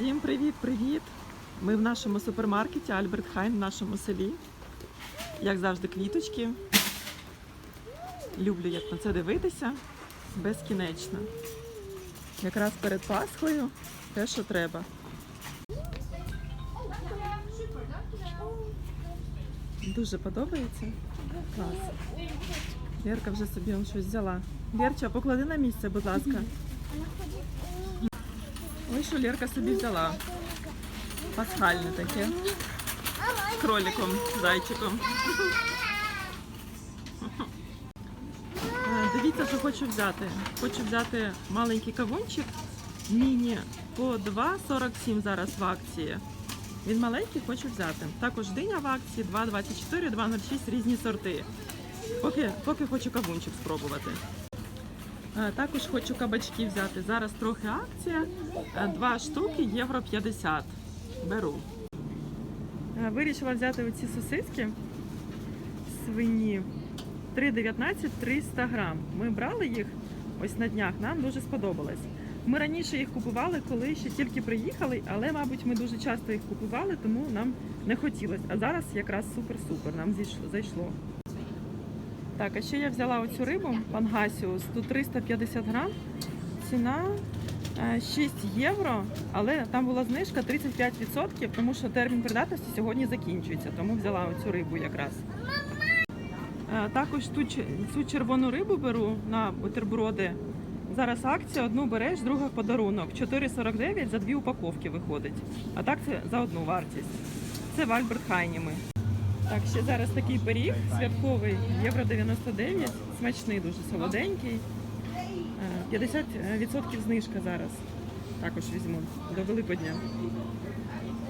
Всім привіт-привіт! Ми в нашому супермаркеті Альберт Хайн в нашому селі. Як завжди, квіточки. Люблю як на це дивитися безкінечно. Якраз перед Пасхою те, що треба. Дуже подобається. Клас. Лерка вже собі он щось взяла. Лерча, поклади на місце, будь ласка. Ой, що Лерка собі взяла. Пасхальне таке. З кроликом, зайчиком. Е, Дивіться, що хочу взяти. Хочу взяти маленький кавунчик. Міні по 2,47 зараз в акції. Він маленький, хочу взяти. Також диня в акції 2,24, 2,06 різні сорти. Поки, поки хочу кавунчик спробувати. Е, Також хочу кабачки взяти. Зараз трохи акція. Е, Два штуки євро 50. Беру. Е, Вирішила взяти оці сосиски свині. 3,19 300 грам. Ми брали їх ось на днях, нам дуже сподобалось. Ми раніше їх купували, коли ще тільки приїхали, але, мабуть, ми дуже часто їх купували, тому нам не хотілося. А зараз якраз супер-супер, нам зайшло. Так, а ще я взяла оцю рибу пангасіус, тут 350 грам. Ціна е, 6 євро, але там була знижка 35%, тому що термін придатності сьогодні закінчується, тому взяла оцю рибу якраз. Е, Також ту, цю червону рибу беру на бутерброди. Зараз акція, одну береш, друга подарунок. 4,49 за дві упаковки виходить. А так це за одну вартість. Це в Альберт Хайні ми. Так, ще зараз такий пиріг святковий, євро 99, смачний, дуже солоденький. Е, 50% знижка зараз. Також візьму до Великодня.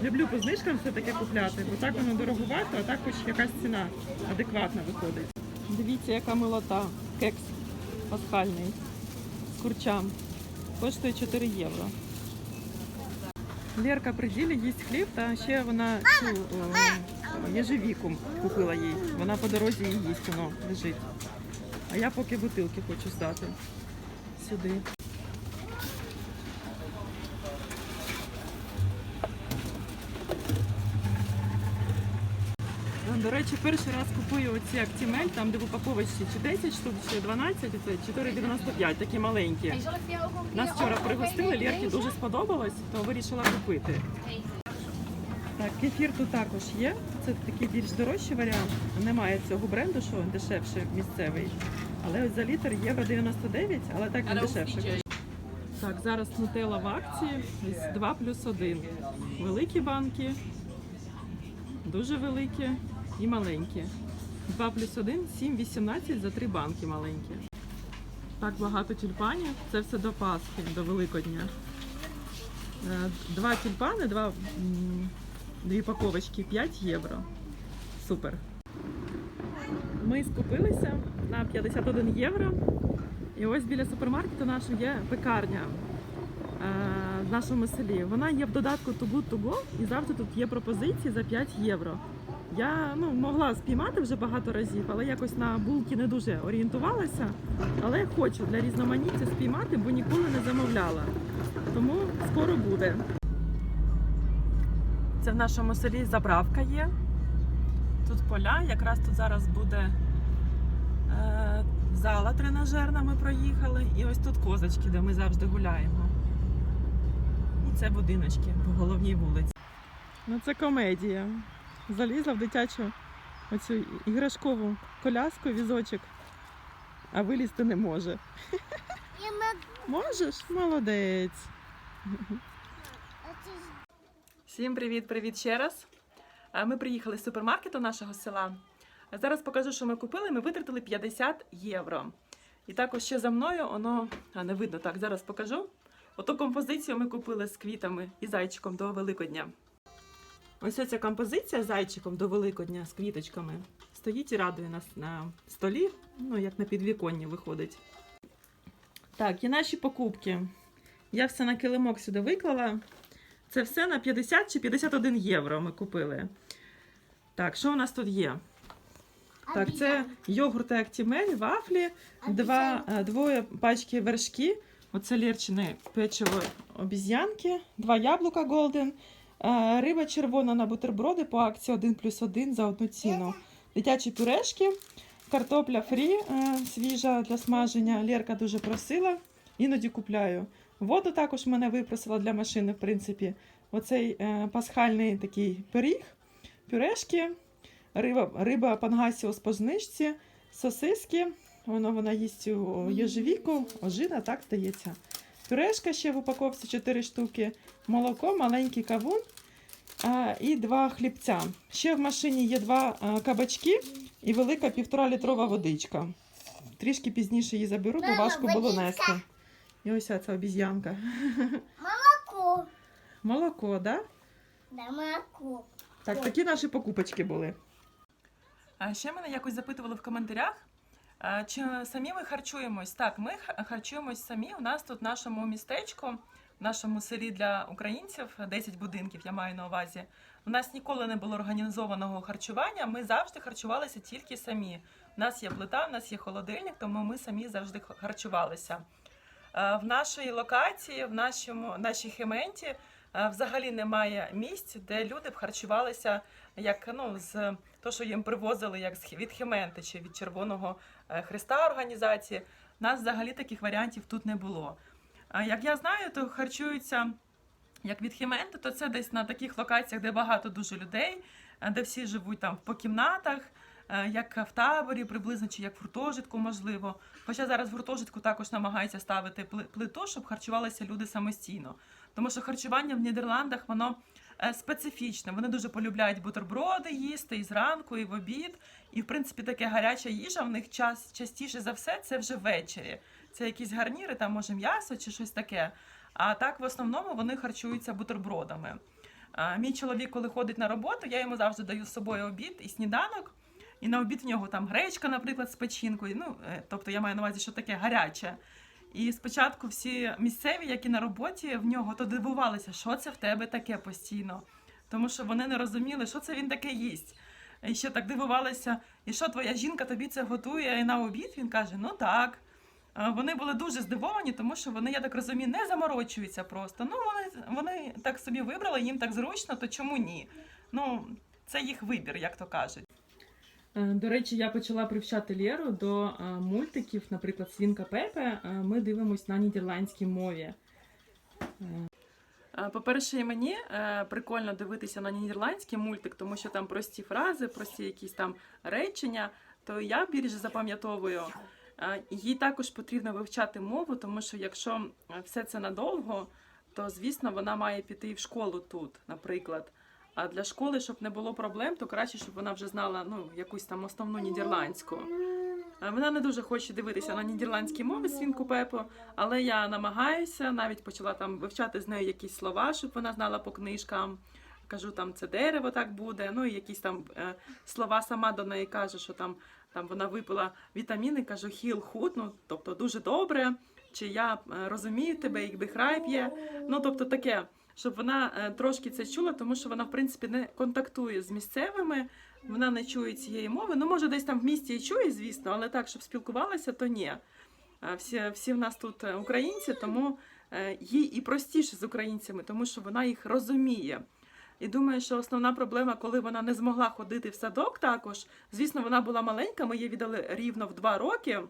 Люблю по знижкам все таке купляти, бо так воно дороговато, а так хоч якась ціна адекватна виходить. Дивіться, яка милота. Кекс пасхальний з курчам. Коштує 4 євро. Лерка при ділі їсть хліб, та ще вона цю єжевіку купила їй. Вона по дорозі її їсть, воно лежить. А я поки бутилки хочу здати сюди. До речі, перший раз купую оці актімель, там де в упаковочці чи 10 штук, чи 12, це 4,95, такі маленькі. Нас вчора пригостили, Лєрки дуже сподобалось, то вирішила купити. Так, кефір тут також є. Це такий більш дорожчий варіант. Немає цього бренду, що дешевший місцевий. Але ось за літр євро 99, але так він дешевше. Так, зараз нутелла в акції. Ось 2 плюс 1. Великі банки, дуже великі і маленькі. 2 плюс 1, 7,18 за 3 банки маленькі. Так багато тюльпанів. Це все до Пасхи, до Великодня. Е, Два тюльпани, два, дві паковочки 5 євро. Супер. Ми скупилися на 51 євро. І ось біля супермаркету нашого є пекарня е, в нашому селі. Вона є в додатку Too Good To Go і завжди тут є пропозиції за 5 євро. Я ну, могла спіймати вже багато разів, але якось на булки не дуже орієнтувалася. Але хочу для різноманіття спіймати, бо ніколи не замовляла. Тому скоро буде. Це в нашому селі заправка є. Тут поля, якраз тут зараз буде е, зала тренажерна, ми проїхали. І ось тут козочки, де ми завжди гуляємо. І це будиночки по головній вулиці. Ну це комедія. Залізла в дитячу оцю іграшкову коляску, візочок, а вилізти не може. Я. Можеш? Молодець. Всім привіт, привіт ще раз. Ми приїхали з супермаркету нашого села. Зараз покажу, що ми купили. Ми витратили 50 євро. І також ще за мною воно а, не видно. Так, зараз покажу. Оту композицію ми купили з квітами і зайчиком до Великодня. Ось ця композиція з зайчиком до Великодня з квіточками стоїть і радує нас на столі, ну як на підвіконні виходить. Так, і наші покупки. Я все на килимок сюди виклала. Це все на 50 чи 51 євро ми купили. Так, що у нас тут є? Так, це йогурти Актімель, вафлі, два, е, двоє пачки вершки, Оце лєрчине печиво обіз'янки, два яблука Голден, е, риба червона на бутерброди по акції 1 плюс 1 за одну ціну. Дитячі пюрешки, картопля фрі е, свіжа для смаження. Лєрка дуже просила, іноді купляю. Воду також мене випросила для машини, в принципі. Оцей е, пасхальний такий пиріг, пюрешки, риба, риба пангасіо по знижці, сосиски. Воно вона їсть у єжевіку, ожина, так здається. Пюрешка ще в упаковці 4 штуки, молоко, маленький кавун а, і два хлібця. Ще в машині є два а, кабачки і велика півтора літрова водичка. Трішки пізніше її заберу, бо важко було нести. І ось ця обіз'янка. Молоко. Молоко, да? Да, молоко. Так, такі наші покупочки були. А ще мене якось запитували в коментарях, чи самі ми харчуємось. Так, ми харчуємось самі. У нас тут в нашому містечку, в нашому селі для українців 10 будинків, я маю на увазі. У нас ніколи не було організованого харчування. Ми завжди харчувалися тільки самі. У нас є плита, у нас є холодильник, тому ми самі завжди харчувалися. Е, В нашій локації, в нашому нашій хементі е, взагалі немає місць, де люди б харчувалися як ну з то, що їм привозили як від Хементи чи від Червоного е, Христа організації. Нас взагалі таких варіантів тут не було. Як я знаю, то харчуються як від Хементи, то це десь на таких локаціях, де багато дуже людей, де всі живуть там по кімнатах, як в таборі, приблизно чи як в гуртожитку, можливо. Хоча зараз в гуртожитку також намагаються ставити пли- плиту, щоб харчувалися люди самостійно. Тому що харчування в Нідерландах воно е, специфічне. Вони дуже полюбляють бутерброди їсти і зранку, і в обід. І в принципі таке гаряча їжа в них час частіше за все це вже ввечері. Це якісь гарніри, там може м'ясо чи щось таке. А так в основному вони харчуються бутербродами. Мій чоловік, коли ходить на роботу, я йому завжди даю з собою обід і сніданок. І на обід в нього там гречка, наприклад, з печінкою. Ну, е, тобто я маю на увазі, що таке гаряче. І спочатку всі місцеві, які на роботі в нього, то дивувалися, що це в тебе таке постійно. Тому що вони не розуміли, що це він таке їсть. І ще так дивувалися, і що твоя жінка тобі це готує і на обід? Він каже: ну так. Вони були дуже здивовані, тому що вони, я так розумію, не заморочуються просто. Ну, вони, вони так собі вибрали, їм так зручно, то чому ні? Ну, це їх вибір, як то кажуть. Е, До речі, я почала привчати Лєру до е, мультиків, наприклад, Свінка Пепе. Е, Ми дивимось на нідерландській мові. По-перше, і мені прикольно дивитися на нідерландський мультик, тому що там прості фрази, прості якісь там речення, то я більше запам'ятовую. Їй також потрібно вивчати мову, тому що якщо все це надовго, то звісно вона має піти в школу тут, наприклад. А для школи, щоб не було проблем, то краще, щоб вона вже знала ну, якусь там основну нідерландську. Вона не дуже хоче дивитися на нідерландські мови свінку Пепо, але я намагаюся, навіть почала там вивчати з нею якісь слова, щоб вона знала по книжкам. Кажу, там це дерево так буде. Ну і якісь там е, слова сама до неї каже, що там, там вона випила вітаміни, кажу, хіл худ, ну тобто дуже добре. Чи я е, розумію тебе, якби храй п'є. Ну тобто таке, щоб вона е, трошки це чула, тому що вона в принципі не контактує з місцевими, вона не чує цієї мови. Ну, може, десь там в місті і чує, звісно, але так, щоб спілкувалася, то ні. Е, Всі, всі в нас тут е, українці, тому їй і простіше з українцями, тому що вона їх розуміє. І думаю, що основна проблема, коли вона не змогла ходити в садок, також звісно, вона була маленька. Ми її віддали рівно в два роки,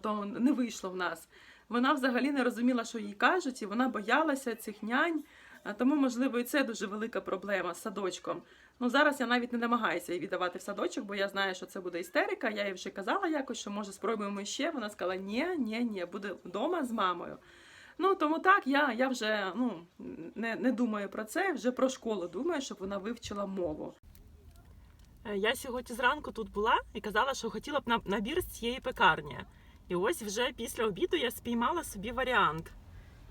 то не вийшло в нас. Вона взагалі не розуміла, що їй кажуть, і вона боялася цих нянь. Тому, можливо, і це дуже велика проблема з садочком. Ну зараз я навіть не намагаюся її віддавати в садочок, бо я знаю, що це буде істерика. Я їй вже казала якось, що може спробуємо ще. Вона сказала: ні, ні, ні, буде вдома з мамою. Ну тому так, я, я вже ну, не, не думаю про це, вже про школу думаю, щоб вона вивчила мову. Е, Я сьогодні зранку тут була і казала, що хотіла б на- набір з цієї пекарні. І ось вже після обіду я спіймала собі варіант.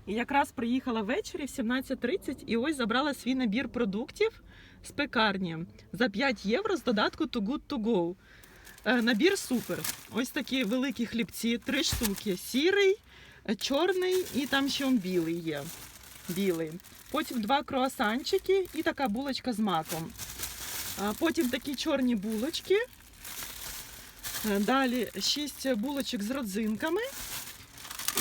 І якраз приїхала ввечері в 17.30 і ось забрала свій набір продуктів з пекарні за 5 євро з додатку Too Good To Go. Е, Набір супер. Ось такі великі хлібці, три штуки. Сірий, чорний і там ще он білий є. Білий. Потім два круасанчики і така булочка з маком. Потім такі чорні булочки. Е, Далі шість булочок з родзинками.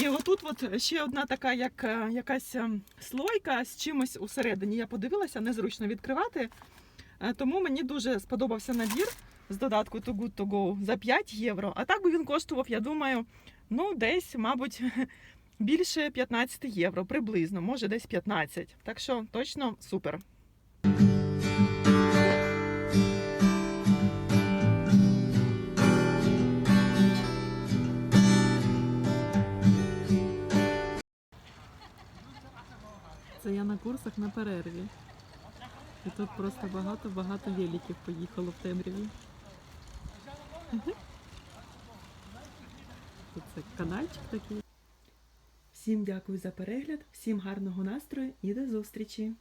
І отут от ще одна така, як е, якась ем, слойка з чимось усередині. Я подивилася, незручно відкривати. Е, Тому мені дуже сподобався набір з додатку To Good To Go за 5 євро. А так би він коштував, я думаю, ну десь, мабуть, більше 15 євро, приблизно, може десь 15. Так що точно супер. Це я на курсах на перерві. І тут просто багато-багато великів поїхало в темряві. Тут це канальчик такий. Всім дякую за перегляд, всім гарного настрою і до зустрічі!